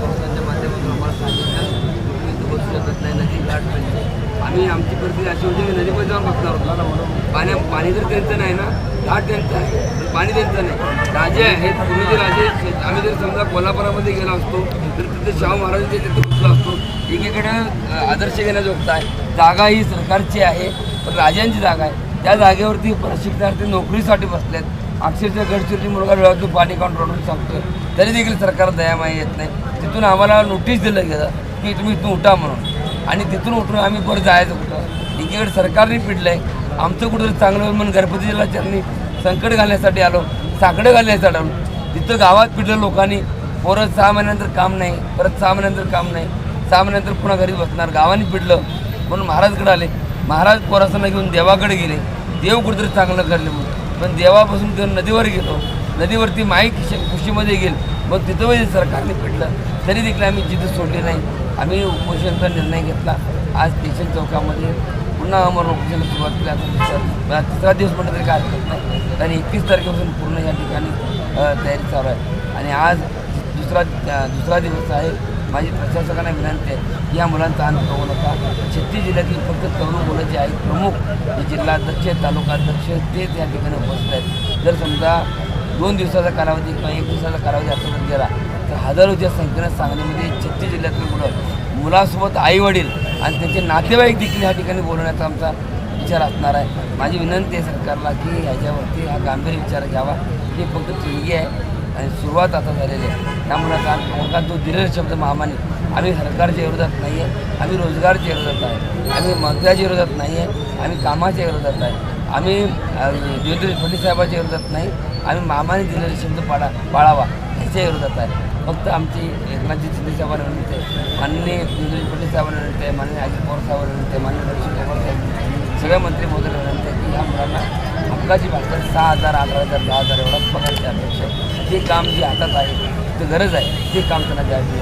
संस्थांच्या माध्यमातून आम्हाला सांगितलं. तुम्ही बसू शकत नाही नदी गाठ म्हणजे. आम्ही आमची परिस्थिती अशी होती की नदीमध्ये जाऊन बसणार होतो. पाण्या पाणी जर त्यांचं नाही ना? घाट त्यांचं आहे. पाणी त्यांचं नाही. राजे आहेत तुम्ही जे राजे आम्ही जर समजा कोल्हापुरामध्ये गेला असतो तर तिथे शाहू महाराजांचे तिथे कुठला असतो. एकीकडे आदर्श घेण्याजोगता आहे. जागा ही सरकारची आहे पण राजांची जागा आहे. त्या जागेवरती प्रशिक्षणार्थी नोकरीसाठी बसल्यात अक्षरशः गडचिरोली मुलगा डोळ्यातून पाणी काढून रडून सांगतोय. तरी देखील सरकार दयामाई येत नाही. तिथून आम्हाला नोटीस दिलं गेलं की तुम्ही इथून उठा म्हणून. आणि तिथून उठून आम्ही परत जायचं कुठं? एकीकडे सरकारने पिडलंय. आमचं कुठं चांगलं होईल म्हणून गणपतीला चरणी संकट घालण्यासाठी आलो साकडं घालण्यासाठी आलो. तिथं गावात पिडलं लोकांनी. पोरं सहा महिन्यानंतर काम नाही परत सहा महिन्यानंतर काम नाही. सहा महिन्यानंतर पुन्हा घरी बसणार. गावाने पिडलं म्हणून महाराजकडे आले. महाराज पोरासांना घेऊन देवाकडे गेले. देव कुठेतरी चांगलं करले म्हणून. पण देवापासून ते नदीवर गेलो. नदीवरती माई खुशी खुशीमध्ये गेल. मग तिथं म्हणजे सरकारने पिटलं तरी देखील आम्ही जिद्द सोडली नाही. आम्ही उपोषणाचा निर्णय घेतला. आज स्टेशन चौकामध्ये पुन्हा अमर उपोषणाला सुरुवात केली. आता तिसरा दिवस म्हटलं तरी काय हरकत नाही. आणि एकतीस तारखेपासून पूर्ण या ठिकाणी तयारी चालू आहे. आणि आज दुसरा दुसरा दिवस आहे. माझी प्रशासकांना विनंती आहे या मुलांचा अंत होऊ नका. छत्तीस जिल्ह्यातील फक्त तरुण मुलं जे आहेत प्रमुख हे जिल्हाध्यक्ष तालुकाध्यक्ष तेच या ठिकाणी उपस्थित आहेत. जर समजा दोन दिवसाचा कालावधी किंवा एक दिवसाचा कालावधी असं जर गेला तर हजारोच्या संख्येनं सांगलीमध्ये छत्तीस जिल्ह्यातील मुलं मुलासोबत आईवडील आणि त्यांचे नातेवाईक देखील ह्या ठिकाणी बोलवण्याचा आमचा विचार असणार आहे. माझी विनंती आहे सरकारला की ह्याच्यावरती हा गांभीर्य विचार घ्यावा. ही फक्त ठिणगी आहे आणि सुरुवात आता झालेली आहे. त्यामुळे आता मोठा जो दिलेला शब्द महामान्य आम्ही सरकारच्या विरोधात नाही आहे आम्ही रोजगारच्या विरोधात आहे आम्ही मंत्र्याच्या विरोधात नाही आहे आम्ही कामाच्या विरोधात आहे. आम्ही अ, देवेंद्र फडणवीस साहेबाच्या विरोधात नाही आम्ही मामाने दिलेले शब्द पाळा पाळावा ह्याच्या विरोधात आहे. फक्त आमची एकनाथजी शिंदे साहेबांना विनंती आहे. माननीय देवेंद्र फडणवीस साहेबांना विनंती आहे माननीय अजित पवार साहेबांना विनंती आहे माननीय रविशंकर पवार साहेब सगळ्या मंत्री महोदयांना विनंती आहे की या मुलांना हक्काची भाकर सहा हजार अकरा हजार दहा हजार एवढा पगारची अपेक्षा आहे म्हणजे जे काम जे हातात आहे ते गरज आहे ते काम त्यांना द्यावी